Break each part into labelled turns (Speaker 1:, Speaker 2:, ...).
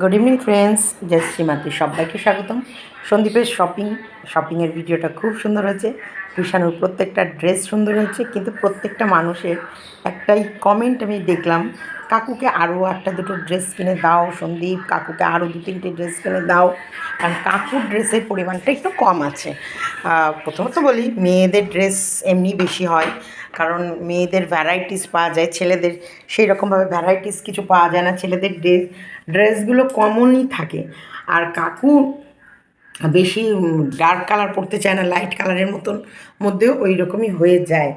Speaker 1: Good evening friends জয় শ্রীমাতি সবাইকে স্বাগতম। সন্দীপের শপিং শপিংয়ের ভিডিওটা খুব সুন্দর হয়েছে। কৃষাণুর প্রত্যেকটা ড্রেস সুন্দর হয়েছে, কিন্তু প্রত্যেকটা মানুষের একটাই কমেন্ট আমি দেখলাম, কাকুকে আরও একটা দুটো ড্রেস কিনে দাও, সন্দীপ কাকুকে আরও দু তিনটে ড্রেস কিনে দাও, কারণ কাকুর ড্রেসের পরিমাণটা একটু কম আছে। প্রথমত বলি, মেয়েদের ড্রেস এমনি বেশি হয়, কারণ মেয়েদের ভ্যারাইটিস পাওয়া যায়, ছেলেদের সেই রকমভাবে ভ্যারাইটিস কিছু পাওয়া যায় না, ছেলেদের ড্রেস ড্রেসগুলো কমনই থাকে। আর কাকু বেশি ডার্ক কালার পড়তে চায় না লাইট কালারের মতন মধ্যেও ওই রকমই হয়ে যায়।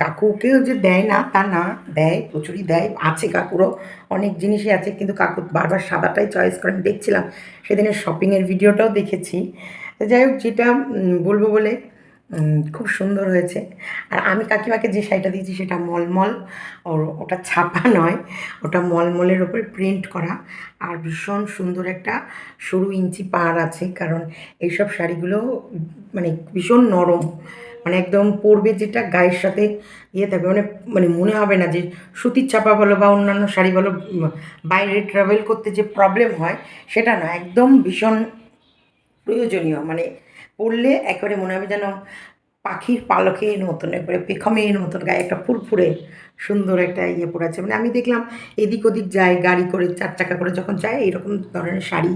Speaker 1: কাকুকেও যে দেয় না, তা না, দেয়, প্রচুরই দেয়। আছে কাকুরও অনেক জিনিসই আছে, কিন্তু কাকু বারবার সাদাটাই চয়েস করেন দেখছিলাম, সেদিনের শপিংয়ের ভিডিওটাও দেখেছি। যাই হোক, যেটা বলব বলে খুব সুন্দর হয়েছে। আর আমি কাকিমাকে যে শাড়িটা দিয়েছি সেটা মলমল, ওর ওটা ছাপা নয়, ওটা মলমলের ওপরে প্রিন্ট করা। আর ভীষণ সুন্দর একটা সরু ইঞ্চি পাড় আছে, কারণ এইসব শাড়িগুলো মানে ভীষণ নরম। মানে একদম পরবে যেটা গায়ের সাথে ইয়ে থাকবে। মানে মানে মনে হবে না যে সুতির ছাপা বলো বা অন্যান্য শাড়ি বলো বাইরে ট্রাভেল করতে যে প্রবলেম হয়, সেটা না একদম ভীষণ প্রয়োজনীয়। মানে পড়লে একেবারে মনে হবে যেন পাখির পালকের মতন, একবারে পেখমের মতন গায়ে একটা ফুরফুরে সুন্দর একটা ইয়ে পরে আছে। মানে আমি দেখলাম এদিক ওদিক যায়, গাড়ি করে চার চাকা করে যখন যায়, এরকম ধরনের শাড়ি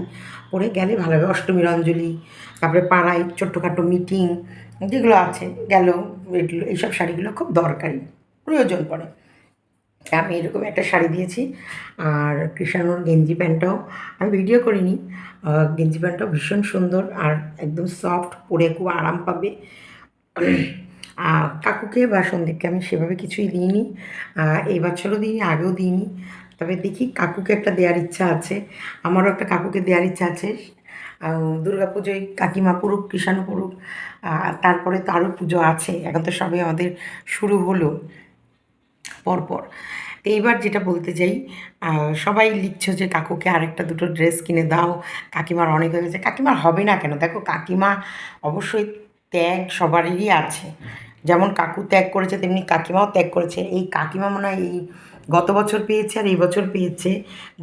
Speaker 1: পরে গেলে ভালো হবে। অষ্টমীর অঞ্জলি, তারপরে পাড়ায় ছোট্টখাটো মিটিং যেগুলো আছে গেল এগুলো, এইসব শাড়িগুলো খুব দরকারি, প্রয়োজন পড়ে। আমি এরকম একটা শাড়ি দিয়েছি। আর কৃষাণুর গেঞ্জি প্যান্টটাও আমি ভিডিও করিনি। গেঞ্জি প্যান্টটাও ভীষণ সুন্দর আর একদম সফট পরে খুব আরাম পাবে। কাকুকে বা সন্দীপকে আমি সেভাবে কিছুই দিইনি। এই বছরও দিইনি, আগেও দিইনি। তবে দেখি কাকুকে একটা দেওয়ার ইচ্ছা আছে। আমারও একটা কাকুকে দেওয়ার ইচ্ছা আছে। দুর্গা পুজোয় কাকিমা পুরুক কৃষাণু পুরুক তারপরে তো আরও পুজো আছে। এখন তো সবে আমাদের শুরু হলো। পরপর। এইবার যেটা বলতে চাই সবাই লিখছো যে, কাকুকে আরেকটা দুটো ড্রেস কিনে দাও। কাকিমার অনেক হয়ে গেছে। কাকিমার হবে না কেন? দেখো, কাকিমা অবশ্যই ত্যাগ সবারই আছে। যেমন কাকু ত্যাগ করেছে, তেমনি কাকিমাও ত্যাগ করেছে। এই কাকিমা মনে হয় এই গত বছর পেয়েছে আর এই বছর পেয়েছে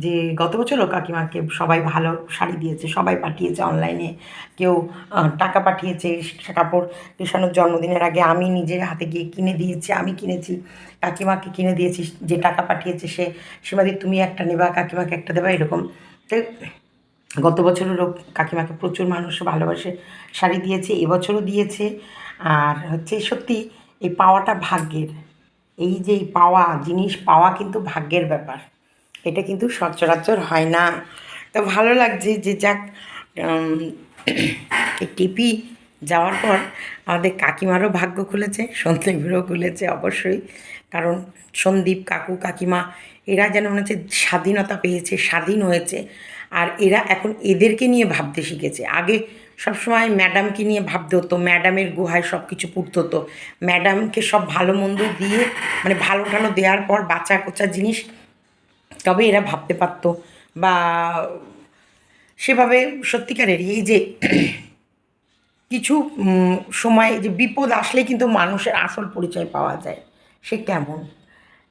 Speaker 1: যে, গত বছরও কাকিমাকে সবাই ভালো শাড়ি দিয়েছে, সবাই পাঠিয়েছে অনলাইনে কেউ টাকা পাঠিয়েছে কাপড় কৃষাণুর জন্মদিনের আগে। আমি নিজের হাতে গিয়ে কিনে দিয়েছি, আমি কিনেছি, কাকিমাকে কিনে দিয়েছি, যে টাকা পাঠিয়েছে সে সীমাদি তুমি একটা নেবা, কাকিমাকে একটা দেবা, এরকম। তো গত বছরেরও কাকিমাকে প্রচুর মানুষ ভালোবাসে শাড়ি দিয়েছে এবছরও দিয়েছে। আর হচ্ছে সত্যি এই পাওয়াটা ভাগ্যের। এই যে পাওয়া, জিনিস পাওয়া কিন্তু ভাগ্যের ব্যাপার। এটা কিন্তু সচরাচর হয় না। তো ভালো লাগছে যে যাক টিপি যাওয়ার পর আমাদের কাকিমারও ভাগ্য খুলেছে সন্দীপেরও খুলেছে অবশ্যই। কারণ সন্দীপ কাকু, কাকিমা, এরা যেন মনে হচ্ছে স্বাধীনতা পেয়েছে, স্বাধীন হয়েছে। আর এরা এখন এদেরকে নিয়ে ভাবতে শিখেছে। আগে সবসময় ম্যাডামকে নিয়ে ভাবতে হতো, ম্যাডামের গুহায় সব কিছু পড়তে হতো। ম্যাডামকে সব ভালো মন্দ দিয়ে মানে ভালো টালো দেওয়ার পর বাচ্চা কোচা জিনিস, তবে এরা ভাবতে পারতো। বা সেভাবে সত্যিকারের এই যে কিছু সময় যে বিপদ আসলে কিন্তু মানুষের আসল পরিচয় পাওয়া যায়। সে কেমন?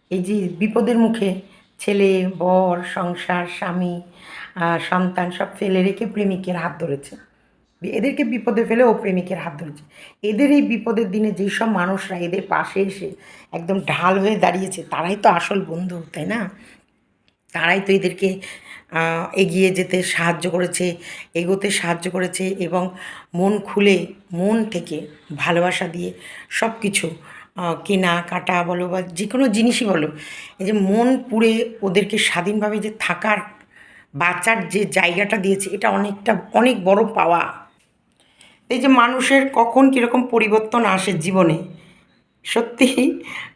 Speaker 1: এই যে বিপদের মুখে ছেলে, বর, সংসার, স্বামী সন্তান সব ফেলে রেখে প্রেমিকের হাত ধরেছে। এদেরকে বিপদে ফেলে ও প্রেমিকের হাত ধরেছে। এদের এই বিপদের দিনে যেসব মানুষরা এদের পাশে এসে একদম ঢাল হয়ে দাঁড়িয়েছে, তারাই তো আসল বন্ধু, তাই না? তারাই তো এদেরকে এগিয়ে যেতে সাহায্য করেছে, এগোতে সাহায্য করেছে এবং মন খুলে, মন থেকে ভালোবাসা দিয়ে সব কিছু কেনা কাটা বলো বা যে কোনো জিনিসই বলো এই যে মন পুড়ে ওদেরকে স্বাধীনভাবে যে থাকার বাঁচার যে জায়গাটা দিয়েছে এটা অনেকটা অনেক বড় পাওয়া। এই যে মানুষের কখন কীরকম পরিবর্তন আসে জীবনে সত্যি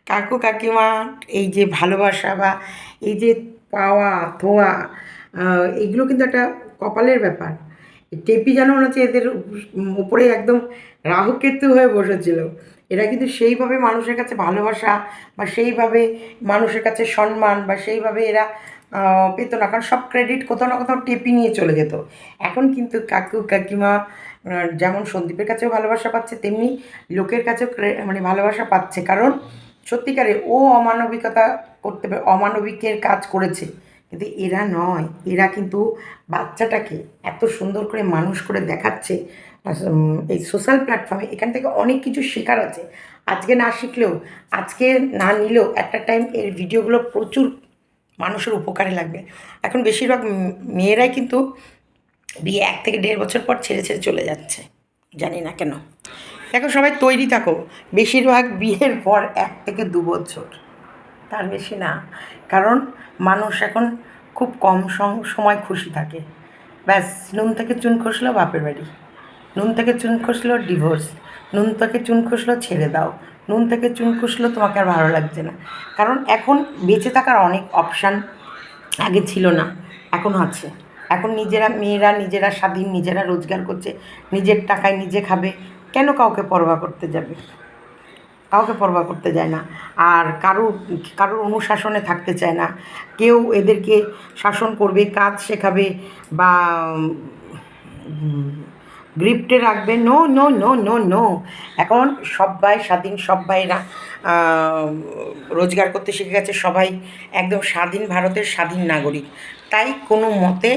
Speaker 1: কাকু কাকিমা এই যে ভালোবাসা বা এই যে পাওয়া আহ, এগুলো কিন্তু একটা কপালের ব্যাপার। টেপি যেন মনে হচ্ছে এদের উপরে একদম রাহুকেতু হয়ে বসেছিল। এরা কিন্তু সেইভাবে মানুষের কাছে ভালোবাসা বা সেইভাবে মানুষের কাছে সম্মান বা সেইভাবে এরা পেতো না। কারণ সব ক্রেডিট কোথাও না কোথাও টেপি নিয়ে চলে যেত। এখন কিন্তু কাকু, কাকিমা যেমন সন্দীপের কাছেও ভালোবাসা পাচ্ছে, তেমনি লোকের কাছেও মানে ভালোবাসা পাচ্ছে। কারণ সত্যিকারে ও অমানবিকতা করতে অমানবিকের কাজ করেছে। কিন্তু এরা নয়। এরা কিন্তু বাচ্চাটাকে এত সুন্দর করে মানুষ করে দেখাচ্ছে এই সোশ্যাল প্ল্যাটফর্মে এখান থেকে অনেক কিছু শেখার আছে। আজকে না শিখলেও, আজকে না নিলেও একটা টাইম এর ভিডিওগুলো প্রচুর মানুষের উপকারে লাগবে। এখন বেশিরভাগ মেয়েরাই কিন্তু বিয়ে এক থেকে দেড় বছর পর ছেড়ে ছেড়ে চলে যাচ্ছে। জানি না কেন। দেখো সবাই তৈরি থাকো। বেশিরভাগ বিয়ের পর এক থেকে দু বছর। তার বেশি না। কারণ মানুষ এখন খুব কম সম- সময় খুশি থাকে। ব্যাস, নুন থেকে চুন খসলো, বাপের বাড়ি। নুন থেকে চুন খসলো ডিভোর্স নুন থেকে চুন খসলো, ছেড়ে দাও। নুন থেকে চুন খসলো, তোমাকে আর ভালো লাগছে না। কারণ এখন বেঁচে থাকার অনেক অপশান আগে ছিল না, এখন আছে। এখন নিজেরা মেয়েরা, নিজেরা স্বাধীন, নিজেরা রোজগার করছে, নিজের টাকায় নিজে খাবে। কেন কাউকে পরোয়া করতে যাবে? কাউকে পরোয়া করতে যায় না। আর কারও কারোর অনুশাসনে থাকতে চায় না। কেউ এদেরকে শাসন করবে, কাজ শেখাবে বা গ্রিপ্টে রাখবে। No no no no no. এখন সবাই, স্বাধীন সবাইরা রোজগার করতে শিখে গেছে। সবাই একদম স্বাধীন ভারতের স্বাধীন নাগরিক। তাই কোনো মতে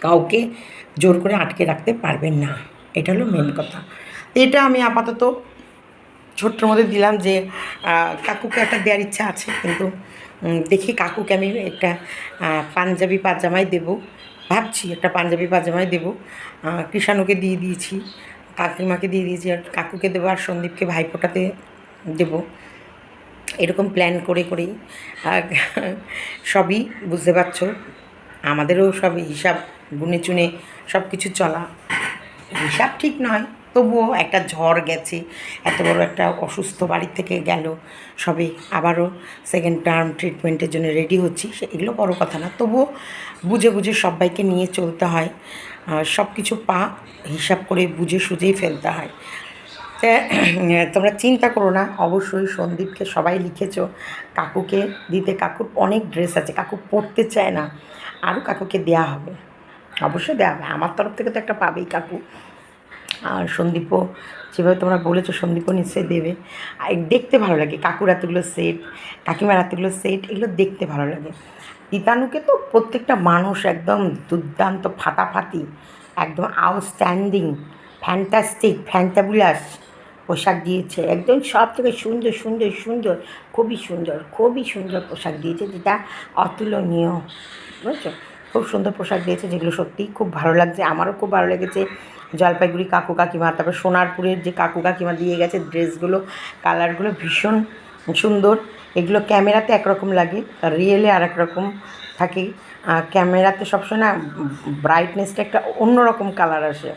Speaker 1: কাউকে জোর করে আটকে রাখতে পারবেন না। এটা হলো মেন কথা। এটা আমি আপাতত ছোট্টর মধ্যে দিলাম যে কাকুকে একটা দেওয়ার ইচ্ছা আছে। কিন্তু দেখি কাকুকে আমি একটা পাঞ্জাবি পাজামাই দেবো। ভাবছি একটা পাঞ্জাবি পাজামাই দেবো। কৃষাণুকে দিয়ে দিয়েছি, কাকিমাকে দিয়ে দিয়েছি আর কাকুকে দেবো আর সন্দীপকে ভাইফোঁটাতে দেবো। এরকম প্ল্যান করে করেই। সবই বুঝতে পারছ, আমাদেরও সব হিসাব গুনে চুনে সব কিছু চলা। হিসাব ঠিক নয়। তবুও একটা ঝড় গেছে, এত বড় একটা অসুস্থ বাড়ি থেকে গেল। সবে আবারও সেকেন্ড টার্ম ট্রিটমেন্টের জন্য রেডি হচ্ছি, সে এগুলো বড় কথা না, তবুও বুঝে বুঝে সবাইকে নিয়ে চলতে হয়। সব কিছু পা হিসাব করে বুঝে সুঝেই ফেলতে হয়। তোমরা চিন্তা করো না, অবশ্যই সন্দীপকে সবাই লিখেছো, কাকুকে দিতে, কাকুর অনেক ড্রেস আছে, কাকু পরতে চায় না, আরও কাকুকে দেয়া হবে। অবশ্যই দেওয়া হবে, আমার তরফ থেকে তো একটা পাবেই কাকু। আর সন্দীপও, যেভাবে তোমরা বলেছ সন্দীপও নিশ্চয়ই দেবে। আর দেখতে ভালো লাগে, কাকুর এতগুলো সেট কাকিমার এতগুলো সেট এগুলো দেখতে ভালো লাগে। তিতানুকে তো প্রত্যেকটা মানুষ একদম দুর্দান্ত ফাটাফাটি, একদম আউটস্ট্যান্ডিং ফ্যান্টাস্টিক ফ্যান্টাবুলাস পোশাক দিয়েছে। একদম সব থেকে সুন্দর সুন্দর সুন্দর, খুবই সুন্দর খুবই সুন্দর পোশাক দিয়েছে। যেটা অতুলনীয়, বুঝছ? খুব সুন্দর পোশাক দিয়েছে, যেগুলো সত্যিই খুব ভালো লাগছে, আমারও খুব ভালো লেগেছে। জলপাইগুড়ি কাকু কাকিমা তারপর সোনারপুরের যে কাকু কাকিমা দিয়ে গেছে ড্রেসগুলো কালারগুলো ভীষণ সুন্দর। এগুলো ক্যামেরাতে একরকম লাগে রিয়েলে আর এক রকম থাকে ক্যামেরাতে সবসময় না ব্রাইটনেসটা একটা অন্যরকম কালার আসে।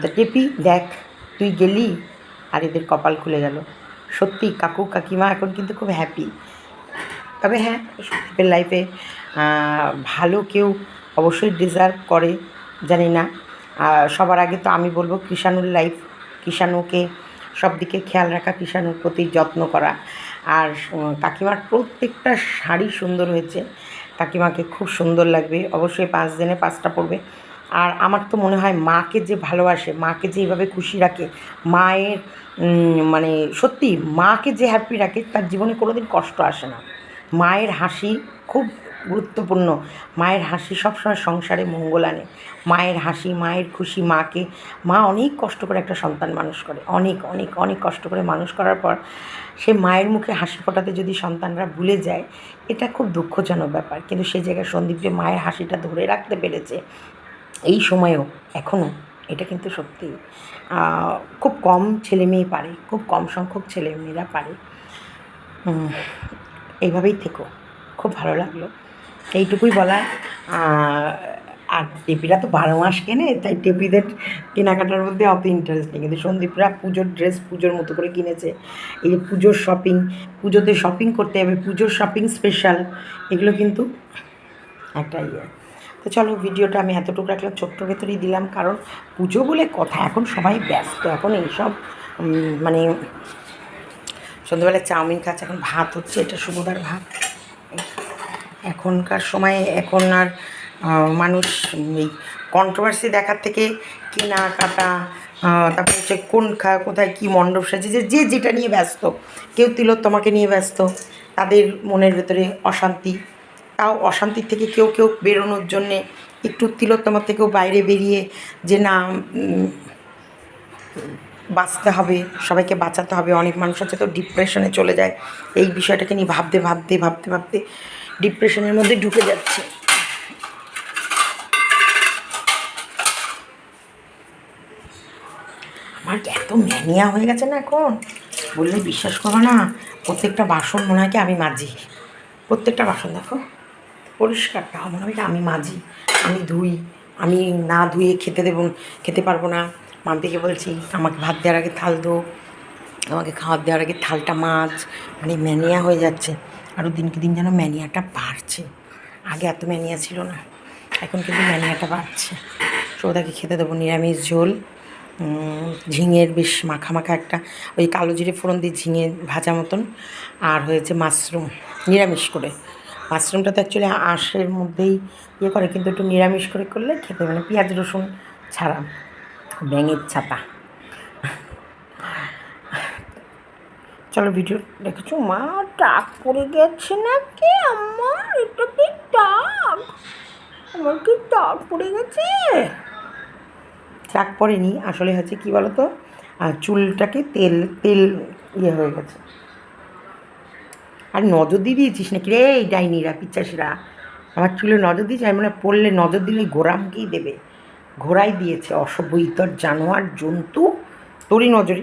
Speaker 1: তা টেপি, দেখ, তুই গেলি? আর এদের কপাল খুলে গেল। সত্যি, কাকু কাকিমা এখন কিন্তু খুব হ্যাপি তবে হ্যাঁ সন্দীপের লাইফে ভালো কেউ অবশ্যই ডিজার্ভ করে। জানি না সবার আগে তো আমি বলব কৃষাণুর লাইফ কৃষাণুকে সব দিকে খেয়াল রাখা, কৃষাণুর প্রতি যত্ন করা। আর কাকিমার প্রত্যেকটা শাড়ি সুন্দর হয়েছে। কাকিমাকে খুব সুন্দর লাগবে। অবশ্যই পাঁচ দিনে পাঁচটা পড়বে আর আমার তো মনে হয় মাকে যে ভালোবাসে, মাকে যে এইভাবে খুশি রাখে, মায়ের মানে সত্যি মাকে যে হ্যাপি রাখে, তার জীবনে কোনোদিন কষ্ট আসে না। মায়ের হাসি খুব গুরুত্বপূর্ণ। মায়ের হাসি সবসময় সংসারে মঙ্গল আনে। মায়ের হাসি, মায়ের খুশি, মাকে। মা অনেক কষ্ট করে একটা সন্তান মানুষ করে। অনেক অনেক অনেক কষ্ট করে মানুষ করার পর সে মায়ের মুখে হাসি ফোটাতে যদি সন্তানরা ভুলে যায়, এটা খুব দুঃখজনক ব্যাপার। কিন্তু সেই জায়গায় সন্দীপ যে মায়ের হাসিটা ধরে রাখতে পেরেছে, এই সময়েও, এখনও, এটা কিন্তু সত্যি। খুব কম ছেলে মেয়ে পারে, খুব কম সংখ্যক ছেলে মেয়েরা পারে। এইভাবেই থেকো। খুব ভালো লাগল। এইটুকুই বলা। আর টেপিরা তো বারো মাস কেনে, তাই টেপিদের কেনাকাটার মধ্যে অত ইন্টারেস্ট নেই। কিন্তু সন্দীপরা পুজোর ড্রেস পুজোর মতো করে কিনেছে। এই যে পুজোর শপিং পুজোতে শপিং করতে হবে, পুজোর শপিং স্পেশাল এগুলো কিন্তু একটা ইয়ে। তো চলো ভিডিওটা আমি এতটুকু রাখলাম, ছোট্ট ভেতরেই দিলাম। কারণ পুজো বলে কথা, এখন সবাই ব্যস্ত, এখন এইসব মানে সন্ধ্যেবেলায় চাউমিন খাচ্ছে, এখন ভাত হচ্ছে, এটা শুভদার ভাত। এখনকার সময়ে এখন আর মানুষ এই কন্ট্রোভার্সি দেখার থেকে কেনাকাটা আহ, তারপর হচ্ছে কোন খা কোথায় কী মণ্ডপ সাজে যে যেটা নিয়ে ব্যস্ত কেউ তিলোত্তমাকে নিয়ে ব্যস্ত তাদের মনের ভেতরে অশান্তি। তাও অশান্তির থেকে কেউ কেউ বেরোনোর জন্যে একটু তিলোত্তমা থেকেও বাইরে বেরিয়ে যে না বাঁচতে হবে সবাইকে বাঁচাতে হবে। অনেক মানুষ আছে তো ডিপ্রেশনে চলে যায়। এই বিষয়টাকে নিয়ে ভাবতে ভাবতে ভাবতে ভাবতে ডিপ্রেশনের মধ্যে ঢুকে যাচ্ছে। আমার এত ম্যানিয়া হয়ে গেছে না এখন? বললে বিশ্বাস করো না, প্রত্যেকটা বাসন মনে হয় কি আমি মাজি। প্রত্যেকটা বাসন দেখো পরিষ্কারটা মনে হয় আমি মাজি। আমি ধুই, আমি না ধুয়ে খেতে দেবো, খেতে পারব না। মাম্পিকে বলছি, আমাকে ভাত দেওয়ার আগে থাল দো আমাকে খাবার দেওয়ার আগে থালটা মাছ মানে ম্যানিয়া হয়ে যাচ্ছে। আরও দিনকে দিন যেন ম্যানিয়াটা বাড়ছে। আগে এত ম্যানিয়া ছিল না, এখন কিন্তু ম্যানিয়াটা বাড়ছে। সৌদাকে খেতে দেবো নিরামিষ ঝোল ঝিঙের বেশ মাখা মাখা একটা, ওই কালো জিরে ফোড়ন দিয়ে ঝিঙে ভাজা মতন। আর হয়েছে মাশরুম, নিরামিষ করে। মাশরুমটা তো অ্যাকচুয়ালি আঁশের মধ্যেই ইয়ে করে, কিন্তু একটু নিরামিষ করে করলে খেতে মানে পেঁয়াজ রসুন ছাড়া, ব্যাঙের ছাতা চলো ভিডিও দেখেছ? মা টাক পড়ে গেছে নাকি? আমার এটা কি টাক? আমার কি টাক পড়ে গেছে? টাক পড়েনি আসলে হচ্ছে কি বলতো? চুলটাকে তেল তেল ইয়ে হয়ে গেছে। আর নজর দিয়ে দিয়েছিস নাকি রে এই ডাইনিরা পিচাসিরা আমার চুলে নজর দিয়েছে, আমি মনে পড়লে নজর দিলে ঘোরামকেই দেবে। ঘোড়াই দিয়েছে অসভ্য ইতর জানোয়ার জন্তু, তোরই নজরে।